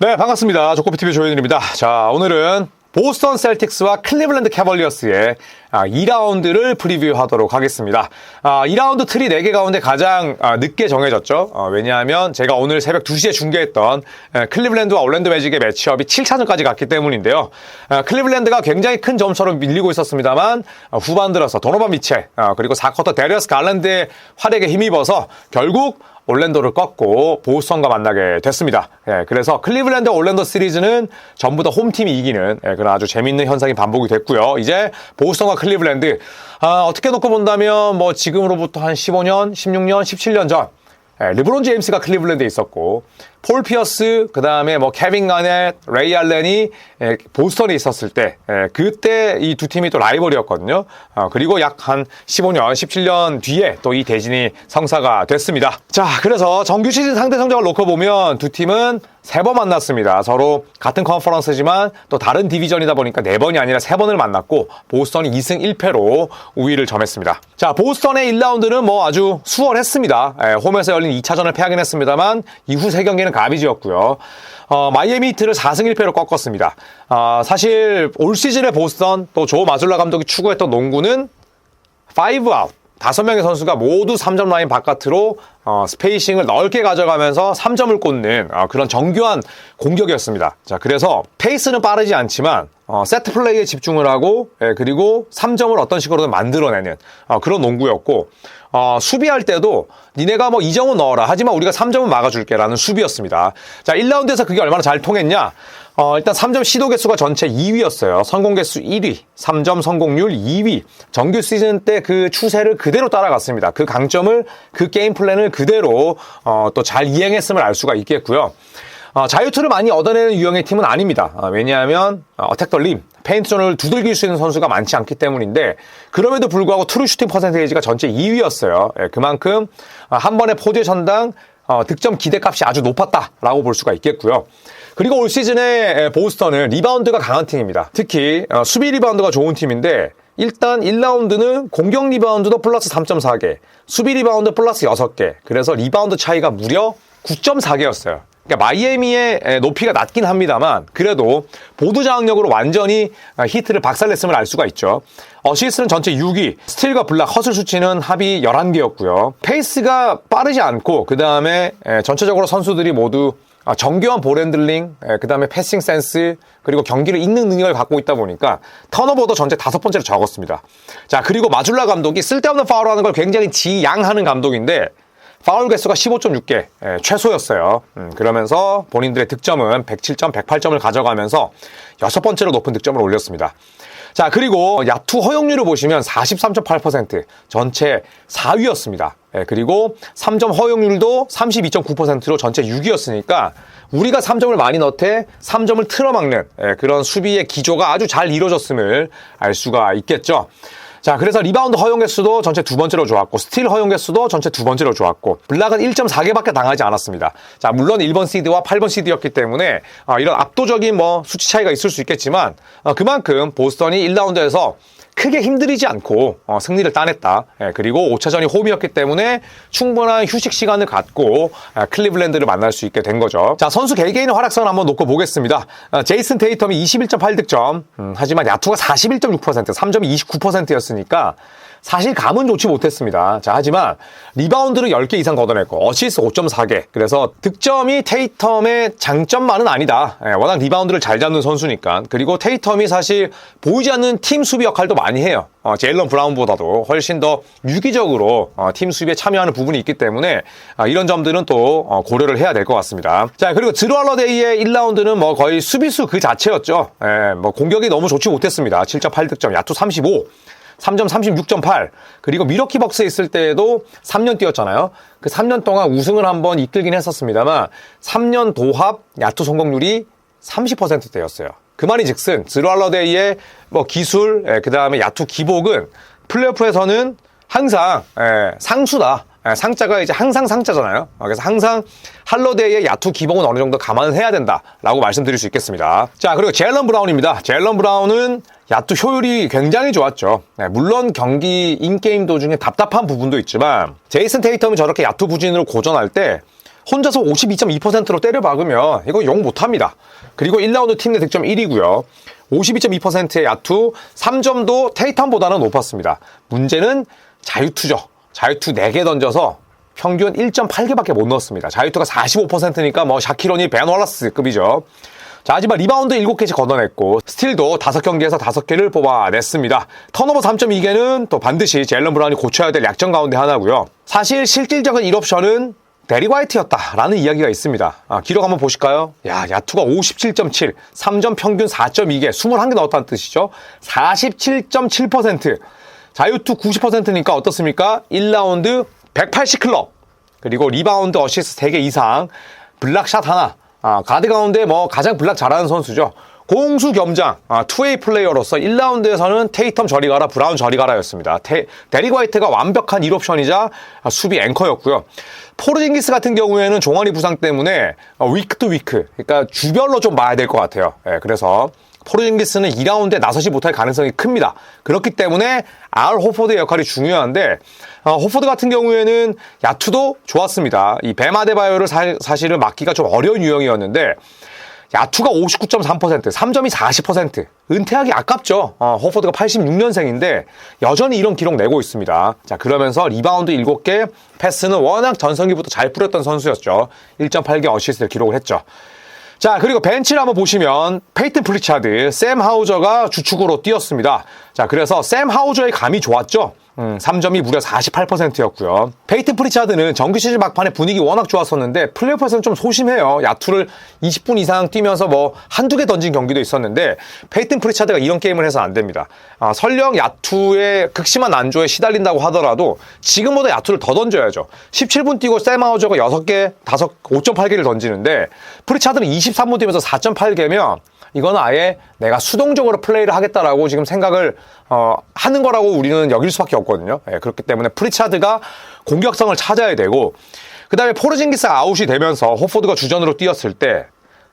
네, 반갑습니다. 조코피TV 조현일입니다. 자, 오늘은 보스턴 셀틱스와 클리블랜드 캐벌리어스의 2라운드를 프리뷰하도록 하겠습니다. 2라운드 트리 4개 가운데 가장 아, 늦게 정해졌죠. 어, 왜냐하면 제가 오늘 새벽 2시에 중계했던 클리블랜드와 올랜드 매직의 매치업이 7차전까지 갔기 때문인데요. 클리블랜드가 굉장히 큰 점수로 밀리고 있었습니다만 어, 후반 들어서 도노반 미첼 어, 그리고 4쿼터 데리어스 갈랜드의 활약에 힘입어서 결국 올랜도를 꺾고 보스턴과 만나게 됐습니다. 예, 그래서 클리블랜드 올랜도 시리즈는 전부 다 홈팀이 이기는 예, 그런 아주 재밌는 현상이 반복이 됐고요. 이제 보스턴과 클리블랜드 아, 어떻게 놓고 본다면 뭐 지금으로부터 한 15년, 16년, 17년 전 예, 르브론 제임스가 클리블랜드에 있었고 폴 피어스, 그 다음에 뭐 케빈 가넷, 레이 알렌이 예, 보스턴에 있었을 때 예, 그때 이 두 팀이 또 라이벌이었거든요. 어, 그리고 약 한 15년, 17년 뒤에 또 이 대진이 성사가 됐습니다. 자, 그래서 정규 시즌 상대 성적을 놓고 보면 두 팀은 세 번 만났습니다. 서로 같은 컨퍼런스지만 또 다른 디비전이다 보니까 네 번이 아니라 세 번을 만났고 보스턴이 2승 1패로 우위를 점했습니다. 자, 보스턴의 1라운드는 뭐 아주 수월했습니다. 예, 홈에서 열린 2차전을 패하긴 했습니다만 이후 세 경기는 가비지였고요. 어, 마이애미 히트를 4승 1패로 꺾었습니다. 어, 사실 올 시즌의 보스턴 또 조 마줄라 감독이 추구했던 농구는 5 아웃 다섯 명의 선수가 모두 3점 라인 바깥으로 어, 스페이싱을 넓게 가져가면서 3점을 꽂는 어, 그런 정교한 공격이었습니다. 자, 그래서 페이스는 빠르지 않지만 어, 세트 플레이에 집중을 하고 예, 그리고 3점을 어떤 식으로든 만들어내는 어, 그런 농구였고 어, 수비할 때도 니네가 뭐 2점은 넣어라 하지만 우리가 3점은 막아줄게 라는 수비였습니다. 자 1라운드에서 그게 얼마나 잘 통했냐 어, 일단 3점 시도 개수가 전체 2위였어요. 성공 개수 1위, 3점 성공률 2위. 정규 시즌 때 그 추세를 그대로 따라갔습니다. 그 강점을 그 게임 플랜을 그대로 어, 또 잘 이행했음을 알 수가 있겠고요. 어, 자유투를 많이 얻어내는 유형의 팀은 아닙니다. 어, 왜냐하면 어, 어택더 림, 페인트존을 두들길 수 있는 선수가 많지 않기 때문인데 그럼에도 불구하고 트루 슈팅 퍼센테이지가 전체 2위였어요. 예, 그만큼 어, 한 번에 포지션당 어, 득점 기대값이 아주 높았다라고 볼 수가 있겠고요. 그리고 올 시즌에 보스턴은 리바운드가 강한 팀입니다. 특히 어, 수비 리바운드가 좋은 팀인데 일단 1라운드는 공격 리바운드도 플러스 3.4개, 수비 리바운드 플러스 6개. 그래서 리바운드 차이가 무려 9.4개였어요. 그러니까 마이애미의 높이가 낮긴 합니다만 그래도 보드 장악력으로 완전히 히트를 박살냈음을 알 수가 있죠. 어시스트는 전체 6위, 스틸과 블락, 허슬 수치는 합이 11개였고요. 페이스가 빠르지 않고 그 다음에 전체적으로 선수들이 모두 아, 정교한 볼 핸들링, 그 다음에 패싱 센스, 그리고 경기를 읽는 능력을 갖고 있다 보니까 턴오버도 전체 다섯 번째로 적었습니다. 자, 그리고 마줄라 감독이 쓸데없는 파울을 하는 걸 굉장히 지양하는 감독인데 파울 개수가 15.6개 예, 최소였어요. 음, 그러면서 본인들의 득점은 107점, 108점을 가져가면서 여섯 번째로 높은 득점을 올렸습니다. 자, 그리고 야투 허용률을 보시면 43.8% 전체 4위였습니다. 예, 그리고 3점 허용률도 32.9%로 전체 6위였으니까 우리가 3점을 많이 넣되 3점을 틀어막는 예, 그런 수비의 기조가 아주 잘 이루어졌음을 알 수가 있겠죠. 자, 그래서 리바운드 허용 개수도 전체 두 번째로 좋았고, 스틸 허용 개수도 전체 두 번째로 좋았고, 블락은 1.4개밖에 당하지 않았습니다. 자, 물론 1번 시드와 8번 시드였기 때문에 어, 이런 압도적인 뭐 수치 차이가 있을 수 있겠지만 어, 그만큼 보스턴이 1라운드에서 크게 힘들이지 않고 어, 승리를 따냈다. 예, 그리고 5차전이 홈이었기 때문에 충분한 휴식 시간을 갖고 아, 클리블랜드를 만날 수 있게 된 거죠. 자 선수 개개인의 활약상을 한번 놓고 보겠습니다. 아, 제이슨 테이텀이 21.8득점 음, 하지만 야투가 41.6% 3점이 29%였으니까 사실 감은 좋지 못했습니다. 자, 하지만 리바운드를 10개 이상 걷어냈고 어시스 5.4개. 그래서 득점이 테이텀의 장점만은 아니다. 예, 워낙 리바운드를 잘 잡는 선수니까. 그리고 테이텀이 사실 보이지 않는 팀 수비 역할도 많이 해요. 어, 제일런 브라운보다도 훨씬 더 유기적으로 어, 팀 수비에 참여하는 부분이 있기 때문에 어, 이런 점들은 또 어, 고려를 해야 될 것 같습니다. 자, 그리고 드루알러데이의 1라운드는 뭐 거의 수비수 그 자체였죠. 예, 뭐 공격이 너무 좋지 못했습니다. 7.8 득점, 야투 35. 3점 36.8 그리고 미러키 벅스에 있을 때에도 3년 뛰었잖아요. 그 3년 동안 우승을 한번 이끌긴 했었습니다만 3년 도합 야투 성공률이 30%대였어요. 그 말이 즉슨 드루알러데이의 뭐 기술, 예, 그 다음에 야투 기복은 플레이오프에서는 항상 예, 상수다. 예, 상자가 이제 항상 상자잖아요. 그래서 항상 할러데이의 야투 기복은 어느 정도 감안을 해야 된다라고 말씀드릴 수 있겠습니다. 자 그리고 제일런 브라운입니다. 제일런 브라운은 야투 효율이 굉장히 좋았죠. 네, 물론 경기 인게임 도중에 답답한 부분도 있지만 제이슨 테이텀이 저렇게 야투 부진으로 고전할 때 혼자서 52.2%로 때려 박으면 이거 용 못합니다. 그리고 1라운드 팀 내 득점 1위고요. 52.2%의 야투, 3점도 테이탄보다는 높았습니다. 문제는 자유투죠. 자유투 4개 던져서 평균 1.8개밖에 못 넣었습니다. 자유투가 45%니까 뭐 샤키로니 벤 월라스급이죠. 자, 하지만 리바운드 7개씩 걷어냈고 스틸도 5경기에서 5개를 뽑아냈습니다. 턴오버 3.2개는 또 반드시 젤런 브라운이 고쳐야 될 약점 가운데 하나고요. 사실 실질적인 1옵션은 데리 화이트였다라는 이야기가 있습니다. 아, 기록 한번 보실까요? 야, 야투가 57.7, 3점 평균 4.2개, 21개 넣었다는 뜻이죠. 47.7%. 자유투 90%니까 어떻습니까? 1라운드 180 클럽. 그리고 리바운드 어시스트 3개 이상, 블락샷 하나. 아, 가드 가운데 뭐 가장 블락 잘하는 선수죠. 공수 겸장, 아, 투웨이 플레이어로서 1라운드에서는 테이텀 저리 가라, 브라운 저리 가라였습니다. 테, 데리 화이트가 완벽한 1옵션이자 수비 앵커였고요. 포르징기스 같은 경우에는 종아리 부상 때문에 위크 투 위크, 그러니까 주별로 좀 봐야 될 것 같아요. 예, 그래서 포르징기스는 2라운드에 나서지 못할 가능성이 큽니다. 그렇기 때문에 알 호포드의 역할이 중요한데 어, 호포드 같은 경우에는 야투도 좋았습니다. 이 베마데바요를 사, 실은 막기가 좀 어려운 유형이었는데 야투가 59.3%, 3점이 40%. 은퇴하기 아깝죠. 어, 호포드가 86년생인데 여전히 이런 기록 내고 있습니다. 자, 그러면서 리바운드 7개, 패스는 워낙 전성기부터 잘 뿌렸던 선수였죠. 1.8개 어시스트를 기록을 했죠. 자, 그리고 벤치를 한번 보시면 페이튼 프리차드, 샘 하우저가 주축으로 뛰었습니다. 자, 그래서 샘 하우저의 감이 좋았죠. 음, 3점이 무려 48%였고요. 페이튼 프리차드는 정규 시즌 막판에 분위기 워낙 좋았었는데 플레이오프에서는 좀 소심해요. 야투를 20분 이상 뛰면서 뭐 한두 개 던진 경기도 있었는데 페이튼 프리차드가 이런 게임을 해서 안 됩니다. 아, 설령 야투의 극심한 안조에 시달린다고 하더라도 지금보다 야투를 더 던져야죠. 17분 뛰고 샘하우저가 6개, 5, 5.8개를 던지는데 프리차드는 23분 뛰면서 4.8개면 이거는 아예 내가 수동적으로 플레이를 하겠다라고 지금 생각을 어, 하는 거라고 우리는 여길 수밖에 없거든요. 예, 그렇기 때문에 프리차드가 공격성을 찾아야 되고 그 다음에 포르징기스가 아웃이 되면서 호포드가 주전으로 뛰었을 때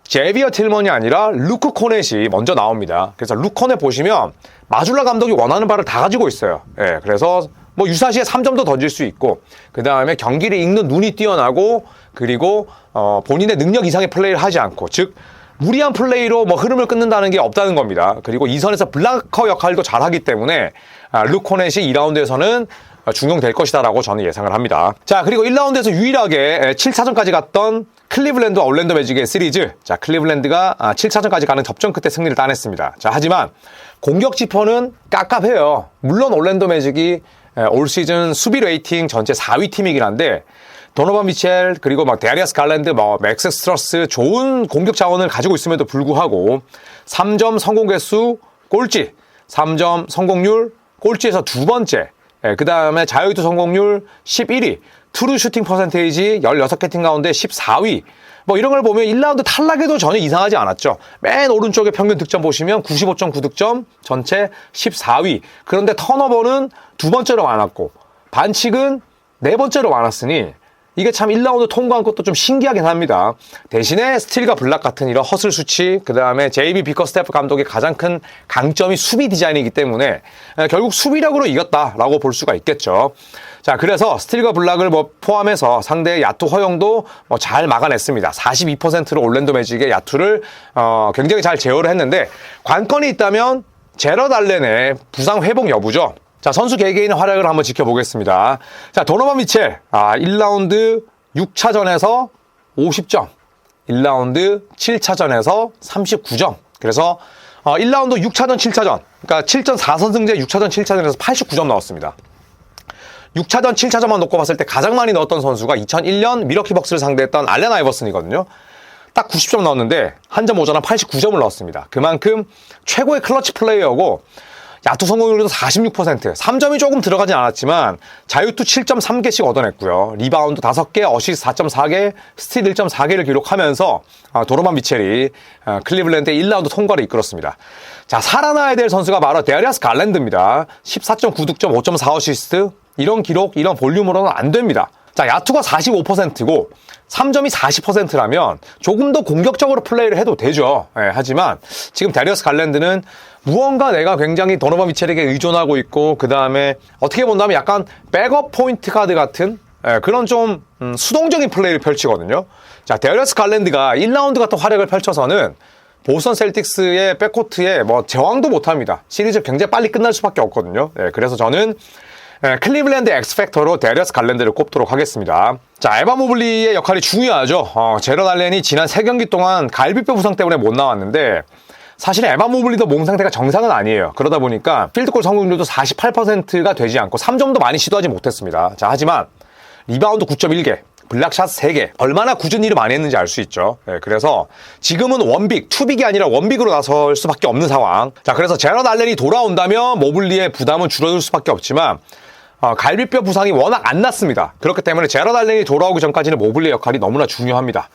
제비어 틸먼이 아니라 루크 코넷이 먼저 나옵니다. 그래서 루코넷 보시면 마줄라 감독이 원하는 바를 다 가지고 있어요. 예, 그래서 뭐 유사시에 3점도 던질 수 있고 그 다음에 경기를 읽는 눈이 뛰어나고 그리고 어, 본인의 능력 이상의 플레이를 하지 않고 즉 무리한 플레이로 뭐 흐름을 끊는다는 게 없다는 겁니다. 그리고 이 선에서 블락커 역할도 잘하기 때문에 아, 루코넷이 2라운드에서는 중용될 것이다라고 저는 예상을 합니다. 자, 그리고 1라운드에서 유일하게 7차전까지 갔던 클리블랜드와 올랜도 매직의 시리즈. 자, 클리블랜드가 7차전까지 아, 가는 접전 끝에 승리를 따냈습니다. 자, 하지만 공격 지퍼는 깝깝해요. 물론 올랜도 매직이 올 시즌 수비 레이팅 전체 4위 팀이긴 한데 도노반 미첼 그리고 막 데아리아스 갈랜드 뭐 맥스 스트러스 좋은 공격 자원을 가지고 있음에도 불구하고 3점 성공 개수 꼴찌 3점 성공률 꼴찌에서 두 번째 예, 그 다음에 자유투 성공률 11위 트루 슈팅 퍼센테이지 16개 팀 가운데 14위 뭐 이런 걸 보면 1라운드 탈락에도 전혀 이상하지 않았죠. 맨 오른쪽에 평균 득점 보시면 95.9 득점 전체 14위. 그런데 턴오버는 두 번째로 많았고 반칙은 네 번째로 많았으니 이게 참 1라운드 통과한 것도 좀 신기하긴 합니다. 대신에 스틸과 블락 같은 이런 허슬 수치, 그 다음에 JB 비커스태프 감독의 가장 큰 강점이 수비 디자인이기 때문에 결국 수비력으로 이겼다라고 볼 수가 있겠죠. 자, 그래서 스틸과 블락을 뭐 포함해서 상대의 야투 허용도 뭐 잘 막아냈습니다. 42%로 올랜도 매직의 야투를 어 굉장히 잘 제어를 했는데 관건이 있다면 제러 달렌의 부상 회복 여부죠. 자, 선수 개개인의 활약을 한번 지켜보겠습니다. 자, 도노반 미첼. 아, 1라운드 6차전에서 50점. 1라운드 7차전에서 39점. 그래서 어, 1라운드 6차전, 7차전. 그러니까 7전 4선승제 6차전, 7차전에서 89점 나왔습니다. 6차전, 7차전만 놓고 봤을 때 가장 많이 넣었던 선수가 2001년 미러키 벅스를 상대했던 알렌 아이버슨이거든요. 딱 90점 넣었는데 한점 모자란 89점을 넣었습니다. 그만큼 최고의 클러치 플레이어고 야투 성공률도 46%. 3점이 조금 들어가진 않았지만 자유투 7.3개씩 얻어냈고요. 리바운드 5개, 어시스 4.4개, 스틸 1.4개를 기록하면서 아, 도로만 미첼이 아, 클리블랜드의 1라운드 통과를 이끌었습니다. 자, 살아나야 될 선수가 바로 데아리아스 갈랜드입니다. 14.9득점, 5.4 어시스트. 이런 기록, 이런 볼륨으로는 안 됩니다. 자, 야투가 45%고 3점이 40%라면 조금 더 공격적으로 플레이를 해도 되죠. 예, 하지만 지금 데리어스 갈랜드는 무언가 내가 굉장히 도노바 미첼에게 의존하고 있고 그 다음에 어떻게 본다면 약간 백업 포인트 카드 같은 예, 그런 좀 음, 수동적인 플레이를 펼치거든요. 자, 데어리스 갈랜드가 1라운드 같은 활약을 펼쳐서는 보스턴 셀틱스의 백코트에 뭐 제왕도 못합니다. 시리즈 굉장히 빨리 끝날 수밖에 없거든요. 예, 그래서 저는 예, 클리블랜드 엑스팩터로 데리어스 갈랜드를 꼽도록 하겠습니다. 자, 에바 모블리의 역할이 중요하죠. 어, 제런 알렌이 지난 3경기 동안 갈비뼈 부상 때문에 못 나왔는데 사실 에바 모블리도 몸 상태가 정상은 아니에요. 그러다 보니까 필드골 성공률도 48%가 되지 않고 3점도 많이 시도하지 못했습니다. 자, 하지만 리바운드 9.1개, 블락샷 3개 얼마나 굳은 일을 많이 했는지 알 수 있죠. 네, 그래서 지금은 원빅, 투빅이 아니라 원빅으로 나설 수밖에 없는 상황. 자, 그래서 제런 알렌이 돌아온다면 모블리의 부담은 줄어들 수밖에 없지만 어, 갈비뼈 부상이 워낙 안 났습니다. 그렇기 때문에 제런 알렌이 돌아오기 전까지는 모블리의 역할이 너무나 중요합니다.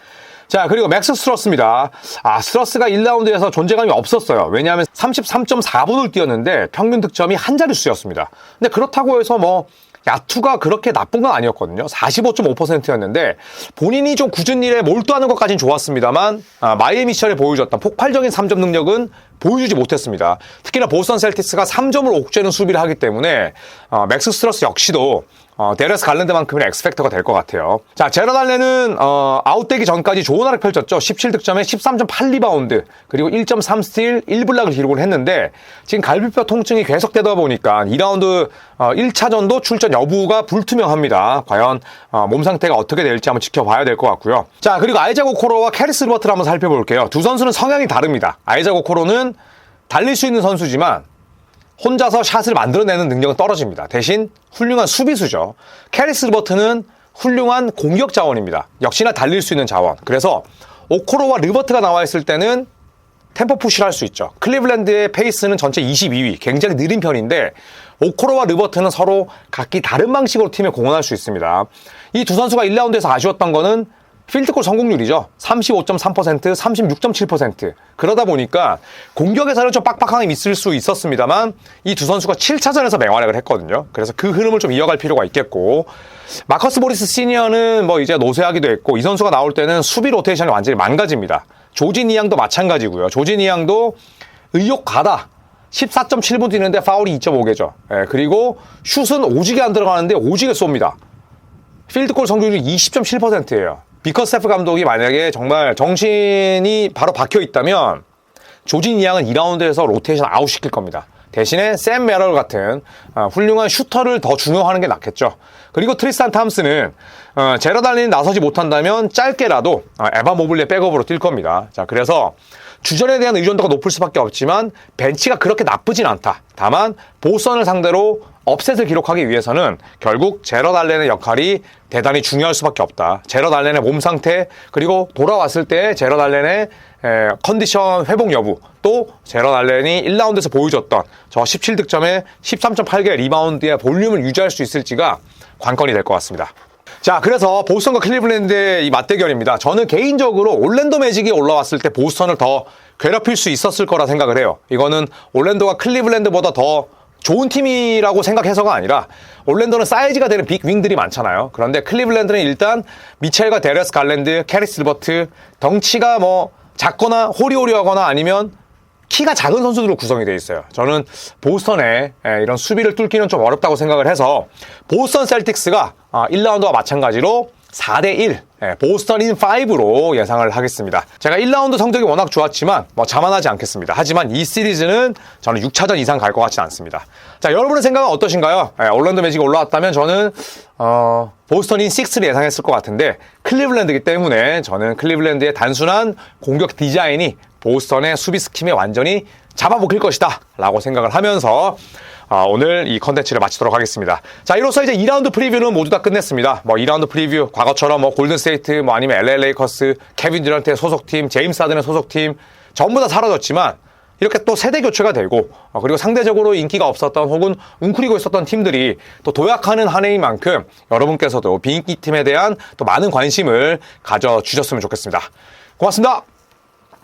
자, 그리고 맥스 스트러스입니다. 아, 스트러스가 1라운드에서 존재감이 없었어요. 왜냐하면 33.4분을 뛰었는데 평균 득점이 한 자릿수였습니다. 근데 그렇다고 해서 뭐 야투가 그렇게 나쁜 건 아니었거든요. 45.5%였는데 본인이 좀 굳은 일에 몰두하는 것까지는 좋았습니다만 아, 마이애미 시절에 보여줬던 폭발적인 3점 능력은 보여주지 못했습니다. 특히나 보스턴 셀틱스가 3점을 옥죄는 수비를 하기 때문에 어, 맥스 스트러스 역시도 어, 데레스 갈랜드만큼의 엑스팩터가 될 것 같아요. 자, 제러 달레는 어, 아웃되기 전까지 좋은 활약 펼쳤죠. 17득점에 13.8리바운드 그리고 1.3 스틸 1블락을 기록을 했는데 지금 갈비뼈 통증이 계속되다 보니까 2라운드 어, 1차전도 출전 여부가 불투명합니다. 과연 어, 몸 상태가 어떻게 될지 한번 지켜봐야 될 것 같고요. 자, 그리고 아이자고 코로와 캐리스 루버트를 한번 살펴볼게요. 두 선수는 성향이 다릅니다. 아이자고 코로는 달릴 수 있는 선수지만 혼자서 샷을 만들어내는 능력은 떨어집니다. 대신 훌륭한 수비수죠. 캐리스 르버트는 훌륭한 공격 자원입니다. 역시나 달릴 수 있는 자원. 그래서 오코로와 르버트가 나와 있을 때는 템포 푸시를 할 수 있죠. 클리블랜드의 페이스는 전체 22위, 굉장히 느린 편인데 오코로와 르버트는 서로 각기 다른 방식으로 팀에 공헌할 수 있습니다. 이 두 선수가 1라운드에서 아쉬웠던 거는 필드골 성공률이죠. 35.3%, 36.7%. 그러다 보니까 공격에서는 좀 빡빡함이 있을 수 있었습니다만 이 두 선수가 7차전에서 맹활약을 했거든요. 그래서 그 흐름을 좀 이어갈 필요가 있겠고 마커스 보리스 시니어는 뭐 이제 노쇠하기도 했고 이 선수가 나올 때는 수비 로테이션이 완전히 망가집니다. 조진 이 양도 마찬가지고요. 조진 이 양도 의욕 가다. 14.7분 뛰는데 파울이 2.5개죠. 예, 그리고 슛은 오지게 안 들어가는데 오지게 쏩니다. 필드골 성공률이 20.7%예요. 비커세프 감독이 만약에 정말 정신이 바로 박혀 있다면 조진 이양은 2라운드에서 로테이션 아웃 시킬 겁니다. 대신에 샘 메럴 같은 어, 훌륭한 슈터를 더 중요하는 게 낫겠죠. 그리고 트리스탄 탐스는 어, 제라달린이 나서지 못한다면 짧게라도 어, 에바 모블리의 백업으로 뛸 겁니다. 자, 그래서 주전에 대한 의존도가 높을 수밖에 없지만 벤치가 그렇게 나쁘진 않다. 다만 보선을 상대로 업셋을 기록하기 위해서는 결국 제러 달렌의 역할이 대단히 중요할 수밖에 없다. 제러 달렌의 몸 상태 그리고 돌아왔을 때 제러 달렌의 에, 컨디션 회복 여부 또 제러 달렌이 1라운드에서 보여줬던 저 17득점에 13.8개 리바운드의 볼륨을 유지할 수 있을지가 관건이 될 것 같습니다. 자, 그래서 보스턴과 클리블랜드의 이 맞대결입니다. 저는 개인적으로 올랜도 매직이 올라왔을 때 보스턴을 더 괴롭힐 수 있었을 거라 생각을 해요. 이거는 올랜도가 클리블랜드보다 더 좋은 팀이라고 생각해서가 아니라 올랜도는 사이즈가 되는 빅 윙들이 많잖아요. 그런데 클리블랜드는 일단 미첼과 데레스 갈랜드, 캐리스 리버트 덩치가 뭐 작거나 호리호리하거나 아니면 키가 작은 선수들로 구성이 되어 있어요. 저는 보스턴의 이런 수비를 뚫기는 좀 어렵다고 생각을 해서 보스턴 셀틱스가 1라운드와 아, 마찬가지로 4대1 보스턴 인 5로 예상을 하겠습니다. 제가 1라운드 성적이 워낙 좋았지만 뭐 자만하지 않겠습니다. 하지만 이 시리즈는 저는 6차전 이상 갈 것 같지는 않습니다. 자 여러분의 생각은 어떠신가요? 예, 올랜도 매직이 올라왔다면 저는 어, 보스턴 인 6를 예상했을 것 같은데 클리블랜드이기 때문에 저는 클리블랜드의 단순한 공격 디자인이 보스턴의 수비 스킴에 완전히 잡아먹힐 것이다 라고 생각을 하면서 아, 오늘 이 컨텐츠를 마치도록 하겠습니다. 자, 이로써 이제 2라운드 프리뷰는 모두 다 끝냈습니다. 뭐 2라운드 프리뷰, 과거처럼 뭐 골든스테이트, 뭐 아니면 LA 레이커스, 케빈 듀란트의 소속팀, 제임스 하든의 소속팀 전부 다 사라졌지만 이렇게 또 세대 교체가 되고 어, 그리고 상대적으로 인기가 없었던 혹은 웅크리고 있었던 팀들이 또 도약하는 한 해인 만큼 여러분께서도 비인기 팀에 대한 또 많은 관심을 가져주셨으면 좋겠습니다. 고맙습니다.